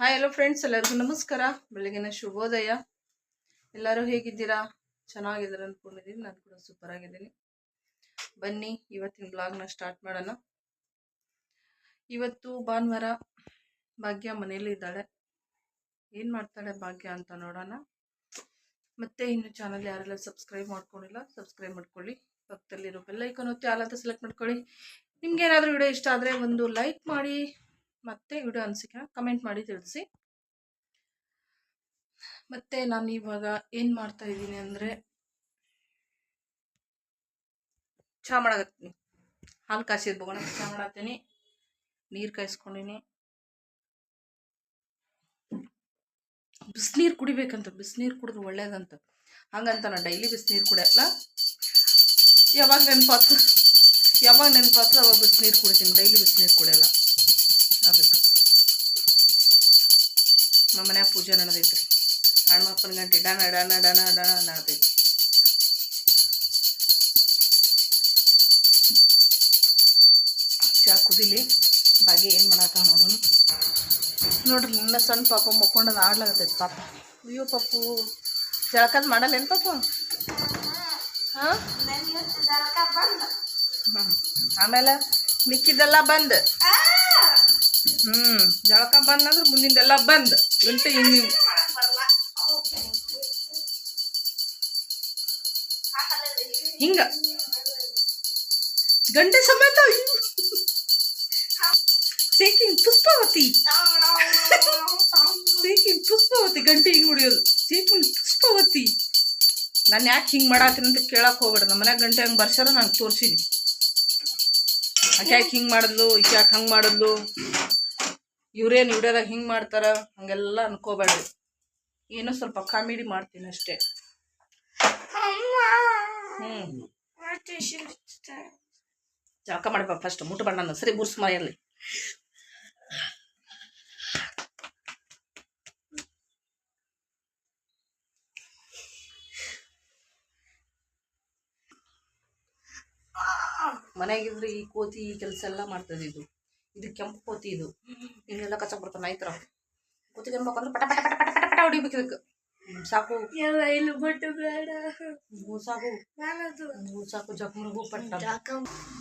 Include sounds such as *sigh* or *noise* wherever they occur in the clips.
Hi hello friends ಎಲ್ಲರಿಗೂ ನಮಸ್ಕಾರ. ಬೆಳಗಿನ ಶುಭೋದಯ. ಎಲ್ಲರೂ ಹೇಗಿದ್ದೀರಾ? ಚೆನ್ನಾಗಿದ್ದಾರೆ ಅಂದ್ಕೊಂಡಿದ್ದೀನಿ ನಾನು ಕೂಡ ಸೂಪರ್ ಆಗಿದ್ದೀನಿ. ಬನ್ನಿ, ಇವತ್ತಿನ ಬ್ಲಾಗ್ನ ಸ್ಟಾರ್ಟ್ ಮಾಡೋಣ. ಇವತ್ತು ಭಾನುವಾರ ಭಾಗ್ಯ ಮನೆಯಲ್ಲಿ ಇದ್ದಾಳೆ. ಏನು ಮಾಡ್ತಾಳೆ ಭಾಗ್ಯ ಅಂತ ನೋಡೋಣ. ಮತ್ತೆ ಇನ್ನು ಚಾನಲ್ ಯಾರೆಲ್ಲ ಸಬ್ಸ್ಕ್ರೈಬ್ ಮಾಡ್ಕೊಂಡಿಲ್ಲ ಸಬ್ಸ್ಕ್ರೈಬ್ ಮಾಡ್ಕೊಳ್ಳಿ. ಪಕ್ಕದಲ್ಲಿರೋ ಬೆಲ್ಲೈಕನ್ ಐಕಾನ್ ಒತ್ತಿ ಆಲ್ ಅಂತ ಸೆಲೆಕ್ಟ್ ಮಾಡ್ಕೊಳ್ಳಿ. ನಿಮ್ಗೆ ಏನಾದರೂ ವಿಡಿಯೋ ಇಷ್ಟ ಆದರೆ ಒಂದು ಲೈಕ್ ಮಾಡಿ. ಮತ್ತೆ ವಿಡಿಯೋ ಅನಿಸಿಕೆ ಕಮೆಂಟ್ ಮಾಡಿ ತಿಳಿಸಿ. ಮತ್ತೆ ನಾನು ಇವಾಗ ಏನು ಮಾಡ್ತಾ ಇದ್ದೀನಿ ಅಂದರೆ ಚಹಾ ಮಾಡಾಕತ್ತೀನಿ. ಹಾಲು ಕಾಸಿದ ಬಗೋಣ ಚಹಾ ಮಾಡತ್ತೀನಿ ನೀರು ಕಾಯಿಸ್ಕೊಂಡಿನಿ. ಬಿಸಿನೀರು ಕುಡಿಬೇಕಂತ, ಬಿಸಿನೀರು ಕುಡಿದ್ರೆ ಒಳ್ಳೇದಂತ. ಹಂಗಂತ ನಾನು ಡೈಲಿ ಬಿಸಿನೀರು ಕುಡಿಯಲ್ಲ. ಯಾವಾಗ ನೆನಪಾತು ಯಾವಾಗ ನೆನಪಾತು ಅವಾಗ ಬಿಸಿನೀರು ಕುಡಿತೀನಿ, ಡೈಲಿ ಬಿಸಿನೀರು ಕುಡಿಯಲ್ಲ. ಹಣ್ಣಪ್ಪನ ಗಂಟೆ ಡನ ಡನ ಡನ ಡನ ನಡೆದೈತಿ ಚಾ ಕುದಿಲಿ ಬಾಗಿ ಏನು ಮಾಡಾಕ ನೋಡೋಣ ನೋಡ್ರಿ ನನ್ನ ಸಣ್ಣ ಪಾಪ ಮಕ್ಕೊಂಡದ ಆಡ್ಲಾಗತ್ತೈತಿ ಪಾಪ. ಅಯ್ಯೋ ಪಪ್ಪು ಜಳಕದ ಮಾಡಲ್ಲ ಏನು ಪಾಪ? ಹಾಂ? ಆಮೇಲೆ ಮಿಕ್ಕಿದೆಲ್ಲ ಬಂದ್. ಹ್ಞೂ ಜಳಕ ಬಂದಂದ್ರೆ ಮುಂದಿಂದೆಲ್ಲ ಬಂದ್. ಗಂಟೆ ಹಿಂಗೆ ಹಿಂಗ. ಗಂಟೆ ಸಮೇತ ಸೇಕಿಂಗ್ ಪುಷ್ಪಾವತಿ. ಸೇಕಿಂಗ್ ಪುಷ್ಪಾವತಿ, ಗಂಟೆ ಹಿಂಗ್ ಹೊಡಿಯೋದು. ಸೇಕಿಂಗ್ ಪುಷ್ಪಾವತಿ. ನಾನು ಯಾಕೆ ಹಿಂಗೆ ಮಾಡತ್ತೀನಿ ಅಂತ ಕೇಳಕ್ ಹೋಗ್ಬೇಡ ನಮ್ಮ ಮನ್ಯಾಗ ಗಂಟೆ ಹಂಗೆ ಬರ್ಸಾರ ನಂಗೆ ತೋರ್ಸಿನಿ. ಆಕೆ ಯಾಕೆ ಹಿಂಗೆ ಮಾಡಿದ್ಲು ಈಕೆ ಯಾಕೆ ಹಂಗೆ ಮಾಡಿದ್ಲು. ಇವ್ರೇನು ವಿಡಿಯೋದಾಗ ಹಿಂಗೆ ಮಾಡ್ತಾರ, ಹಂಗೆಲ್ಲ ಅನ್ಕೋಬೇಡ್ರಿ. ಏನೋ ಸ್ವಲ್ಪ ಕಾಮಿಡಿ ಮಾಡ್ತೀನಿ ಅಷ್ಟೇ. ಜಳಕ ಮಾಡಪ್ಪ ಫಸ್ಟ್ ಮುಟ್ಟು ಬಣ್ಣ ಸರಿ ಬುರ್ಸ್ ಮನೆಯಲ್ಲಿ ಮನೆಯಾಗಿದ್ರೆ ಈ ಕೋತಿ ಈ ಕೆಲಸ ಎಲ್ಲ ಮಾಡ್ತದೆ ಇದು. ಇದು ಕೆಂಪು ಕೋತಿ ಇದು. ಇನ್ನೆಲ್ಲ ಕಸ ಬರ್ತಾನೆ ಆಯ್ತರ ಕೋತಿ ಕೆಂಪು ಪಟ ಪಟ ಪಟ ಪಟ ಪಟ ಪಟ ಹೊಡಿಬೇಕು ಇದಕ್ಕೆ. ಸಾಕು ಇಲ್ಲಿ ಬಟ್ಟು ಬೇಡ. ಸಾಕು ಸಾಕು ಜಕ್ಮರ್ಗು ಪಟ್ಟ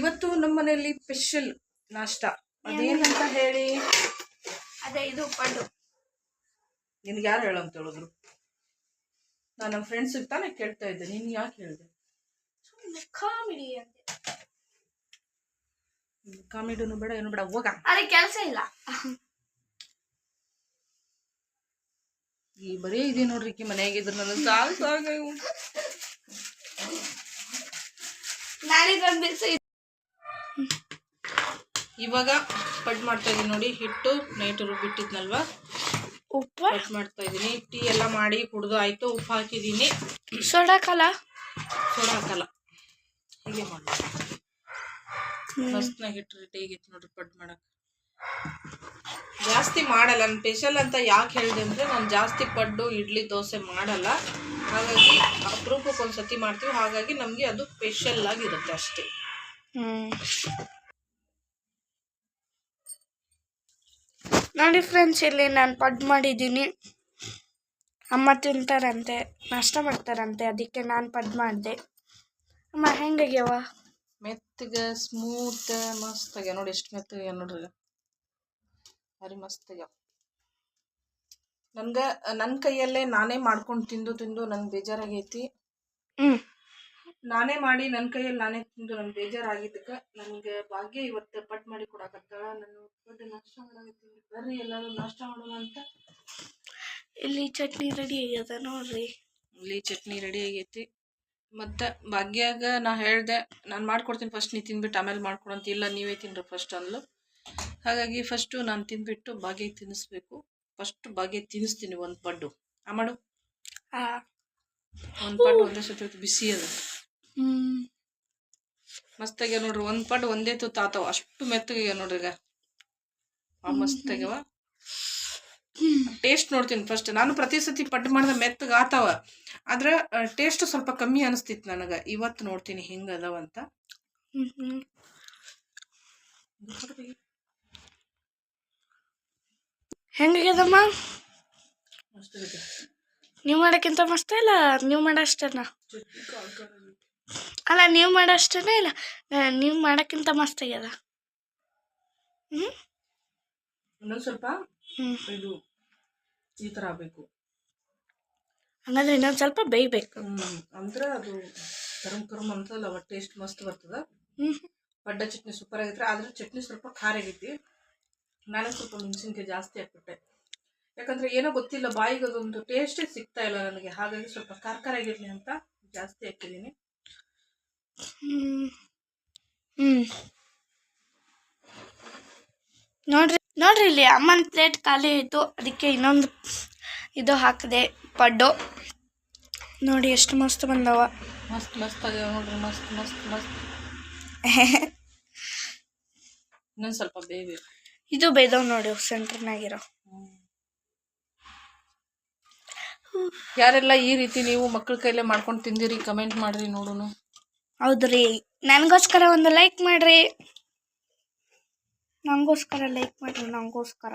ಇವತ್ತು ನಮ್ಮ ಮನೆಯಲ್ಲಿ ಸ್ಪೆಷಲ್ ನಾಷ್ಟ ಅದೇನಂತ ಹೇಳಿ? ಅದೇ ಇದು ಪಡ್ಡು. ನಿನ್ಗೆ ಯಾರು ಹೇಳಂತ ಹೇಳಿದ್ರು? ನಾನು ನಮ್ಮ ಫ್ರೆಂಡ್ಸ್ ತಾನೇ ಕೇಳ್ತಾ ಇದ್ದೆ. ನೀನು ಯಾಕೆ ಹೇಳಿದೆ? ಕಾಮಿಡಿ ಅಂತ ಕಾಮಿಡಿನು ಬೇಡ ಏನು ಬೇಡ ಹೋಗ. ಅದೇ ಕೆಲಸ ಇಲ್ಲ. ಈ ಬರೀ ಇದೆ ನೋಡ್ರಿ ಈಕಿ ಮನೆಯಾಗಿದ್ರು ನನ್ನ ಸಾಲ್ ಸಾಕು ಉಂಟು. ನಾಳಿಗೊಂದು ದಿವಸ ಇವಾಗ ಪಡ್ ಮಾಡ್ತಾ ಇದೀನಿ ನೋಡಿ ಹಿಟ್ಟು ನೈಟ್ ಬಿಟ್ಟಿದ್ನಲ್ವಾ ಉಪ್ಪು? ಪಡ್ ಮಾಡ್ತಾ ಇದೀನಿ. ಟೀ ಎಲ್ಲ ಮಾಡಿ ಕುಡ್ದು ಆಯ್ತು ಉಪ್ಪು ಹಾಕಿದೀನಿ. ಸೋಡಾ ಸೊಡಾಕಲ್ಲ ಸೋಡಾ ಹಾಕಲ್ಲ. ಹೀಗೆ ಮಾಡಿ ಮಸ್ತ್ನಾಗ ಹಿಟ್ಟು ರೆಡಿ ಆಗೈತಿ ನೋಡ್ರಿ ಪಡ್ ಮಾಡಕ್ ಜಾಸ್ತಿ ಮಾಡಲ್ಲ. ನಾನು ಸ್ಪೆಷಲ್ ಅಂತ ಯಾಕೆ ಹೇಳಿದೆ ಅಂದರೆ ನಾನು ಜಾಸ್ತಿ ಪಡ್ಡು ಇಡ್ಲಿ ದೋಸೆ ಮಾಡಲ್ಲ. ಹಾಗಾಗಿ ಅಪರೂಪಕ್ಕೆ ಒಂದು ಸತಿ ಮಾಡ್ತೀವಿ ಹಾಗಾಗಿ ನಮಗೆ ಅದು ಸ್ಪೆಷಲ್ ಆಗಿರುತ್ತೆ ಅಷ್ಟೇ. ನೋಡಿ ಫ್ರೆಂಡ್ಸ್ ಇಲ್ಲಿ ನಾನು ಪಡ್ ಮಾಡಿದ್ದೀನಿ. ಅಮ್ಮ ತಿಂತಾರಂತೆ ನಾಷ್ಟ ಮಾಡ್ತಾರಂತೆ. ಅದಕ್ಕೆ ನಾನು ಪಡ್ ಮಾಡಿದೆ. ಅಮ್ಮ ಹೆಂಗಾಗ್ಯಾವ ಮೆತ್ತಗೆ ಸ್ಮೂತ್ ಮಸ್ತ್ ಆಗ್ಯಾವ ನೋಡಿ ಎಷ್ಟು ಮೆತ್ತಗೆ ನೋಡ್ರಿ. ಭಾರಿ ಮಸ್ತ್ ಆಗ್ಯಾವ ನನ್ಗೆ ನನ್ನ ಕೈಯಲ್ಲೇ ನಾನೇ ಮಾಡ್ಕೊಂಡು ತಿಂದು ತಿಂದು ನನ್ಗೆ ಬೇಜಾರಾಗೈತಿ. ನಾನೇ ಮಾಡಿ ನನ್ನ ಕೈಯಲ್ಲಿ ನಾನೇ ತಿಂದು ನನ್ಗೆ ಬೇಜಾರಾಗಿದ್ದಕ್ಕೆ ನನಗೆ ಭಾಗ್ಯ ಇವತ್ತು ಪಟ್ ಮಾಡಿ ಕೊಡಕತ್ತಾಳ ನನ್ನ ದೊಡ್ಡ ನಷ್ಟ ಮಾಡಕತ್ತೀನಿ ಬರ್ರಿ ಎಲ್ಲರೂ ನಾಷ್ಟ ಮಾಡೋಣ ಅಂತ. ಇಲ್ಲಿ ಚಟ್ನಿ ರೆಡಿ ಆಗ್ಯದ ನೋಡ್ರಿ. ಇಲ್ಲಿ ಚಟ್ನಿ ರೆಡಿ ಆಗೈತಿ. ಮತ್ತು ಭಾಗ್ಯಾಗ ನಾ ಹೇಳ್ದೆ ನಾನು ಮಾಡ್ಕೊಡ್ತೀನಿ ಫಸ್ಟ್ ನೀ ತಿಂದ್ಬಿಟ್ಟು ಆಮೇಲೆ ಮಾಡ್ಕೊಡಂತ ಇಲ್ಲ ನೀವೇ ತಿನ್ರಿ ಫಸ್ಟ್ ಅಂದ್ಲು. ಹಾಗಾಗಿ ಫಸ್ಟು ನಾನು ತಿಂದ್ಬಿಟ್ಟು ಬಾಗಿಗೆ ತಿನ್ನಿಸ್ಬೇಕು. ಫಸ್ಟ್ ಬಾಗಿ ತಿನ್ನಿಸ್ತೀನಿ ಒಂದು ಪಡ್ಡು. ಆ ಮಾಡು. ಒಂದು ಪಡ್ಡು ಒಂದೇ ಸತಿ ಬಿಸಿ ಅದ. ಮಸ್ತಾಗ್ಯಾವ ನೋಡ್ರಿ ಒಂದು ಪಡ್ಡು ಒಂದೇ ತುತ್ತು ಆತಾವ ಅಷ್ಟು ಮೆತ್ತಗೆ ನೋಡ್ರಿ ಈಗ. ಆ ಮಸ್ತಾಗ್ಯಾವ. ಟೇಸ್ಟ್ ನೋಡ್ತೀನಿ ಫಸ್ಟ್ ನಾನು ಪ್ರತಿ ಸತಿ ಪಡ್ಡು ಮಾಡಿದ ಮೆತ್ತಗೆ ಆತಾವ. ಆದ್ರೆ ಟೇಸ್ಟ್ ಸ್ವಲ್ಪ ಕಮ್ಮಿ ಅನಿಸ್ತಿತ್ತು ನನಗೆ. ಇವತ್ತು ನೋಡ್ತೀನಿ ಹಿಂಗೆ ಅದಾವಂತ ಹೆಂಗಾಗ್ಯದಮ್ಮ ನೀವು ಮಾಡೋಕ್ಕಿಂತ ಮಸ್ತ ಇಲ್ಲ? ನೀವು ಮಾಡೋ ಅಷ್ಟೇನಾ ಚಟ್ನಿ ಕಾಳು ಖಾರ ಇದೆ. ಅಲ್ಲ ನೀವು ಮಾಡೋ ಅಷ್ಟೇನಾ ಇಲ್ಲ ನೀವು ಮಾಡೋಕ್ಕಿಂತ ಮಸ್ತ ಆಗ್ಯದ. ಹ್ಞೂ ಇನ್ನೊಂದ್ ಸ್ವಲ್ಪ ಹ್ಞೂ ಇದು ಈ ಥರ ಆಗಬೇಕು. ಹಂಗಂದ್ರೆ ಇನ್ನೊಂದು ಸ್ವಲ್ಪ ಬೇಯಬೇಕು. ಅಂದ್ರೆ ಅದು ಕರಮ್ ಕರಮ್ ಅಂತಲ್ಲ ಟೇಸ್ಟ್ ಮಸ್ತ್ ಬರ್ತದ. ಹ್ಞೂ ಪಡ್ಡ ಚಟ್ನಿ ಸೂಪರ್ ಆಗೈತ್ರಿ ಆದ್ರೆ ಚಟ್ನಿ ಸ್ವಲ್ಪ ಖಾರ ಆಗೈತಿ. ನಾನು ಸ್ವಲ್ಪ ಮೆಣಸಿನ್ಕಾಯಿ ಜಾಸ್ತಿ ಹಾಕ್ಬಿಟ್ಟೆ ಯಾಕಂದ್ರೆ ಏನೋ ಗೊತ್ತಿಲ್ಲ ಬಾಯಿಗೆ ಅದೊಂದು ಟೇಸ್ಟೇ ಸಿಗ್ತಾ ಇಲ್ಲ ನನಗೆ. ಹಾಗಾಗಿ ಸ್ವಲ್ಪ ಖಾರ ಖಾರ ಅಂತ ಜಾಸ್ತಿ ಹಾಕಿದ್ದೀನಿ. ನೋಡ್ರಿ ನೋಡ್ರಿ ಇಲ್ಲಿ ಅಮ್ಮನ ಪ್ಲೇಟ್ ಖಾಲಿ ಆಯಿತು. ಅದಕ್ಕೆ ಇನ್ನೊಂದು ಇದು ಹಾಕಿದೆ ಪಡ್ಡು. ನೋಡಿ ಎಷ್ಟು ಮಸ್ತ್ ಬಂದವ. ಮಸ್ತ್ ಮಸ್ತ್ ಆಗ್ಯಾವ ನೋಡ್ರಿ ಮಸ್ತ್ ಮಸ್ತ್ ಮಸ್ತ್. *laughs* ಇನ್ನೊಂದು ಸ್ವಲ್ಪ ಬೇಯಬೇಕು ಇದು ಬೇದವ್ ನೋಡಿ ಸೆಂಟರ್ನಾಗಿರೋ ಯಾರೆಲ್ಲ ಈ ರೀತಿ ನೀವು ಮಕ್ಕಳ ಕೈಲೇ ಮಾಡ್ಕೊಂಡು ತಿಂದಿರಿ ಕಮೆಂಟ್ ಮಾಡ್ರಿ ನೋಡೋಣ ಹೌದ್ರಿ. ನನಗೋಸ್ಕರ ಒಂದು ಲೈಕ್ ಮಾಡ್ರಿ. ನನಗೋಸ್ಕರ ಲೈಕ್ ಮಾಡ್ರಿ ನನಗೋಸ್ಕರ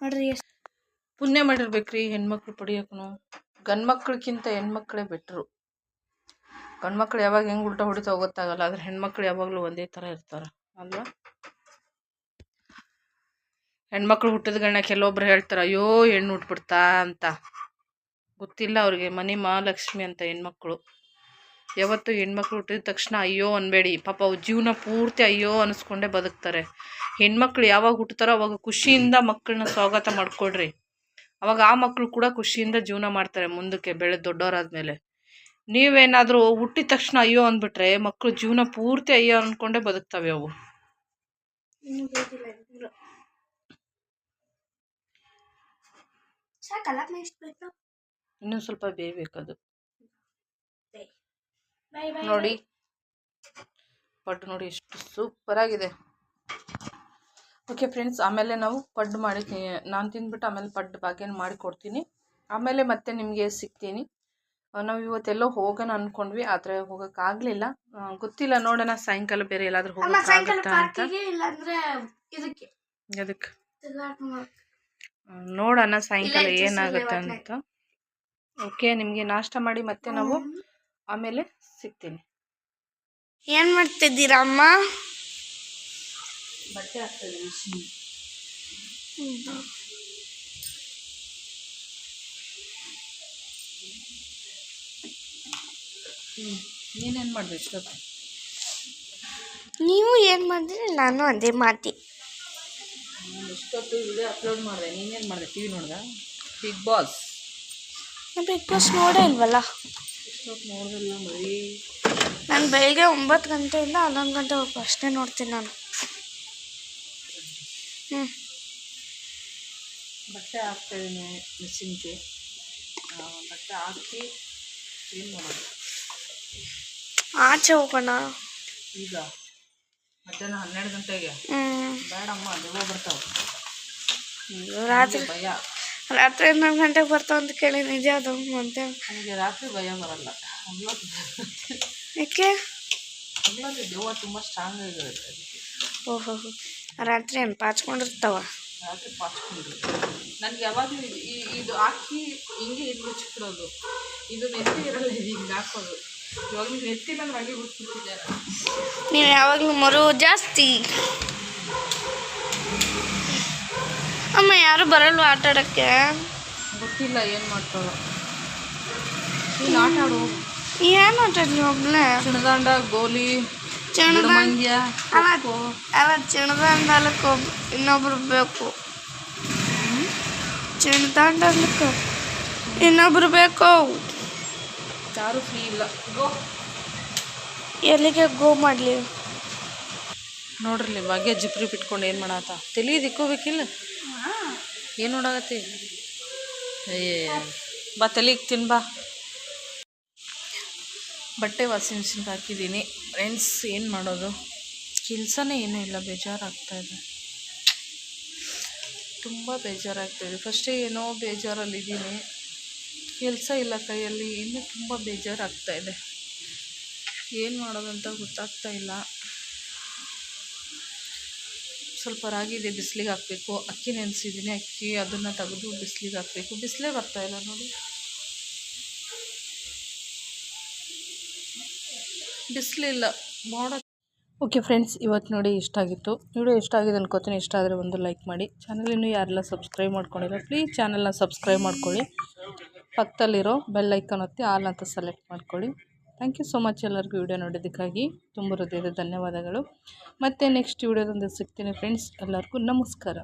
ನೋಡ್ರಿ ಪುಣ್ಯ ಮಾಡಿರ್ಬೇಕ್ರಿ ಹೆಣ್ಮಕ್ಳು ಪಡಿಯೋಕ್ಕೂ ಗಂಡು ಮಕ್ಳಕ್ಕಿಂತ ಹೆಣ್ಮಕ್ಳೇ ಬೆಟ್ರು ಗಂಡು ಮಕ್ಳು ಯಾವಾಗ ಹೆಂಗ್ ಉಲ್ಟಾ ಹೊಡಿತಾವ ಗೊತ್ತಾಗಲ್ಲ ಆದ್ರೆ ಹೆಣ್ಮಕ್ಳು ಯಾವಾಗಲೂ ಒಂದೇ ಥರ ಇರ್ತಾರೆ ಅಲ್ವಾ? ಹೆಣ್ಮಕ್ಳು ಹುಟ್ಟಿದ್ಗಳನ್ನ ಕೆಲವೊಬ್ರು ಹೇಳ್ತಾರೆ, ಅಯ್ಯೋ, ಹೆಣ್ಣು ಹುಟ್ಬಿಡ್ತಾ ಅಂತ. ಗೊತ್ತಿಲ್ಲ ಅವ್ರಿಗೆ, ಮನೆ ಮಹಾಲಕ್ಷ್ಮಿ ಅಂತ ಹೆಣ್ಮಕ್ಳು. ಯಾವತ್ತು ಹೆಣ್ಮಕ್ಳು ಹುಟ್ಟಿದ ತಕ್ಷಣ ಅಯ್ಯೋ ಅನ್ಬೇಡಿ. ಪಾಪ ಅವ್ರ ಜೀವನ ಪೂರ್ತಿ ಅಯ್ಯೋ ಅನಿಸ್ಕೊಂಡೇ ಬದುಕ್ತಾರೆ. ಹೆಣ್ಮಕ್ಳು ಯಾವಾಗ ಹುಟ್ಟುತ್ತಾರೋ ಅವಾಗ ಖುಷಿಯಿಂದ ಮಕ್ಕಳನ್ನ ಸ್ವಾಗತ ಮಾಡ್ಕೊಡ್ರಿ ಅವಾಗ ಆ ಮಕ್ಕಳು ಕೂಡ ಖುಷಿಯಿಂದ ಜೀವನ ಮಾಡ್ತಾರೆ ಮುಂದಕ್ಕೆ ಬೆಳೆದು ದೊಡ್ಡವರಾದ್ಮೇಲೆ. ನೀವೇನಾದರೂ ಹುಟ್ಟಿದ ತಕ್ಷಣ ಅಯ್ಯೋ ಅಂದ್ಬಿಟ್ರೆ ಮಕ್ಕಳು ಜೀವನ ಪೂರ್ತಿ ಅಯ್ಯೋ ಅಂದ್ಕೊಂಡೇ ಬದುಕ್ತವೆ ಅವು. ಇನ್ನೂ ಇನ್ನು. ಎಷ್ಟು ಬೇಕು ಸ್ವಲ್ಪ ಬೇಯಬೇಕದು ಬಾಯ್ ಬಾಯ್ ನೋಡಿ. ಪಡ್ಡು ನೋಡಿ ಎಷ್ಟು ಸೂಪರಾಗಿದೆ. ಓಕೆ ಫ್ರೆಂಡ್ಸ್ ಆಮೇಲೆ ನಾವು ಪಡ್ಡು ಮಾಡಿ ನಾನು ತಿಂದ್ಬಿಟ್ಟು ಆಮೇಲೆ ಪಡ್ಡು ಬಾಗೇನು ಮಾಡಿ ಕೊಡ್ತೀನಿ. ಆಮೇಲೆ ಮತ್ತೆ ನಿಮಗೆ ಸಿಗ್ತೀನಿ. ನಾವು ಇವತ್ತೆಲ್ಲೋ ಹೋಗೋಣ ಅಂದ್ಕೊಂಡ್ವಿ ಆದರೆ ಹೋಗೋಕ್ಕಾಗಲಿಲ್ಲ ಗೊತ್ತಿಲ್ಲ ನೋಡೋಣ ಸಾಯಂಕಾಲ ಬೇರೆ ಎಲ್ಲಾದರೂ ಹೋಗೋಕ್ಕಾಗುತ್ತಾ ಅಂತ. ಅದಕ್ಕೆ. ನೋಡೋಣ ಸಾಯಂಕಾಲ ಏನಾಗುತ್ತೆ ಅಂತ ಓಕೆ ನಿಮಗೆ ನಾಷ್ಟ ಮಾಡಿ ಮತ್ತೆ ನಾವು ಆಮೇಲೆ ಸಿಗ್ತೀನಿ. ಏನ್ ಮಾಡ್ತಿದ್ದೀರಾ ಅಮ್ಮ? ಬಟ್ಟೆ ಹಾಕ್ತದೆ ಹ್ಞೂ ನೀನೇನು ಮಾಡಿದೆ ಇಷ್ಟೊತ್ತು? ನೀವು ಏನ್ ಮಾಡಿದ್ರೆ ನಾನು ಅದೇ ಮಾತಿ ನಾನು ಇಷ್ಟೊತ್ತು ವಿಡಿಯೋ ಅಪ್ಲೋಡ್ ಮಾಡಿದೆ. ನೀನೇನು ಮಾಡಿದೆ? ಟಿ ವಿ ನೋಡ್ದೆ? ಬಿಗ್ ಬಾಸ್ ನಾನು ಬಿಗ್ ಬಾಸ್ ನೋಡೇ ಇಲ್ವಲ್ಲ? ಎಷ್ಟೊತ್ತು ನೋಡಿದಿಲ್ಲ ಮರಿ. ನಾನು ಬೆಳಿಗ್ಗೆ ಒಂಬತ್ತು ಗಂಟೆಯಿಂದ ಹನ್ನೊಂದು ಗಂಟೆವರೆಗೂ ಅಷ್ಟೇ ನೋಡ್ತೀನಿ ನಾನು. ಹ್ಞೂ ಬಟ್ಟೆ ಹಾಕ್ತಾಯಿದ್ದೀನಿ ಮಿಷಿನ್ಗೆ. ಬಟ್ಟೆ ಹಾಕಿ ಏನು ಮಾಡೋದು ಆಚೆ ಹೋಗೋಣ. ಈಗ? ಮಧ್ಯಾಹ್ನ ಹನ್ನೆರಡು ಗಂಟೆಗೆ. ಬೇಡಮ್ಮ ದೆವ್ವ ಬರ್ತಾವೆ. ರಾತ್ರಿ ಭಯ. ರಾತ್ರಿ ಹನ್ನೊಂದು ಗಂಟೆಗೆ ಬರ್ತಾವ ಅಂತ ಕೇಳಿ ನಿಜ ಅದು ಮತ್ತೆ ನನಗೆ ರಾತ್ರಿ ಭಯ ಬರಲ್ಲ. ಯಾಕೆ? ಹಗ್ಲೊತ್ತು ದೆವ್ವ ತುಂಬ ಸ್ಟ್ರಾಂಗ್ ಆಗಿರುತ್ತೆ ಓಹೋ ರಾತ್ರಿ ಏನು ಪಾಚ್ಕೊಂಡಿರ್ತಾವ? ರಾತ್ರಿ ಪಾಚ್ಕೊಂಡು ನನಗೆ ಯಾವಾಗಲೂ ಇದು ಹಾಕಿ ಹಿಂಗೆ ಇದು ಮುಚ್ಚಿಬಿಡೋದು ಇದು ನೆತ್ತಿ ಇರಲ್ಲ ಇದು ಹಿಂಗೆ ಹಾಕೋದು. ನೀವು ಯಾವಾಗಲೂ ಮರು ಜಾಸ್ತಿ. ಅಮ್ಮ ಯಾರು ಬರಲ್ವ ಆಟ ಆಡೋಕ್ಕೆ? ಗೊತ್ತಿಲ್ಲ ಏನು ಮಾಡ್ತಾರೋ ನೀನು ಆಟ ಆಡು. ಏನು ಆಟ ಆಡ್ಲಿ ಒಬ್ಳೆ ಚಿಣದಾಂಡ ಗೋಲಿ ಚಿಣದ ಮಂಗ್ಯ ಅಲ್ಲ ಅಲ್ಲ ಚಿಣದಾಂಡಲಕ್ಕೆ ಒಬ್ ಇನ್ನೊಬ್ರು ಬೇಕು. ಚಿಣದಾಂಡಲಕ್ಕೆ ಇನ್ನೊಬ್ರು ಬೇಕು. ಯಾರು ಫ್ರೀ ಇಲ್ಲ. ಗೋ ಎಲ್ಲಿಗೆ ಗೋ ಮಾಡಲಿ? ನೋಡ್ರಿ ಭಾಗ್ಯ ಜಿಪ್ರಿ ಬಿಟ್ಕೊಂಡು ಏನು ಮಾಡತ್ತ ತಲೆ ದಿಕ್ಕೋಬೇಕಿಲ್ಲ ಏನು ನೋಡಾಗತ್ತಿ ಏ ಬಾ ತಲೆಗೆ ತಿನ್ ಬಾ. ಬಟ್ಟೆ ವಾಷಿಂಗ್ ಮಿಷಿನ್ಗೆ ಹಾಕಿದ್ದೀನಿ. ಫ್ರೆಂಡ್ಸ್ ಏನು ಮಾಡೋದು? ಕೆಲಸನೇ ಏನೂ ಇಲ್ಲ ಬೇಜಾರಾಗ್ತಾ ಇದೆ. ತುಂಬ ಬೇಜಾರಾಗ್ತಾಯಿದೆ ಫಸ್ಟೇ ಏನೋ ಬೇಜಾರಲ್ಲಿದ್ದೀನಿ. ಕೆಲಸ ಇಲ್ಲ ಕೈಯಲ್ಲಿ, ಇನ್ನೂ ತುಂಬ ಬೇಜಾರಾಗ್ತಾ ಇದೆ. ಏನು ಮಾಡೋದಂತ ಗೊತ್ತಾಗ್ತಾ ಇಲ್ಲ. ಸ್ವಲ್ಪ ರಾಗಿ ಇದೆ, ಬಿಸಿಲಿಗೆ ಹಾಕಬೇಕು. ಅಕ್ಕಿ ನೆನೆಸಿದ್ದೀನಿ, ಅಕ್ಕಿ ಅದನ್ನು ತೆಗೆದು ಬಿಸಿಲಿಗೆ ಹಾಕಬೇಕು. ಬಿಸಿಲೇ ಬರ್ತಾಯಿಲ್ಲ ನೋಡಿ. ಬಿಸಿಲಿಲ್ಲ ಮಾಡೋ ಓಕೆ ಫ್ರೆಂಡ್ಸ್, ಇವತ್ತು ನೋಡಿ ಇಷ್ಟ ಆಗಿತ್ತು. ವಿಡಿಯೋ ಇಷ್ಟ ಆಗಿದೆ ಅನ್ಕೋತೀನಿ. ಇಷ್ಟ ಆದರೆ ಒಂದು ಲೈಕ್ ಮಾಡಿ. ಚಾನಲ್ ಇನ್ನೂ ಯಾರೆಲ್ಲ ಸಬ್ಸ್ಕ್ರೈಬ್ ಮಾಡ್ಕೊಂಡಿಲ್ಲ, ಪ್ಲೀಸ್ ಚಾನಲ್ನ ಸಬ್ಸ್ಕ್ರೈಬ್ ಮಾಡ್ಕೊಳ್ಳಿ. ಪಕ್ಕದಲ್ಲಿರೋ ಬೆಲ್ ಐಕಾನ್ ಒತ್ತಿ ಆಲ್ ಅಂತ ಸೆಲೆಕ್ಟ್ ಮಾಡ್ಕೊಳ್ಳಿ. ಥ್ಯಾಂಕ್ ಯು ಸೊ ಮಚ್ ಎಲ್ಲರಿಗೂ ವಿಡಿಯೋ ನೋಡೋದಕ್ಕಾಗಿ ತುಂಬ ಹೃದಯದ ಧನ್ಯವಾದಗಳು. ಮತ್ತು ನೆಕ್ಸ್ಟ್ ವೀಡಿಯೋದೊಂದು ಸಿಗ್ತೀನಿ ಫ್ರೆಂಡ್ಸ್ ಎಲ್ಲರಿಗೂ ನಮಸ್ಕಾರ.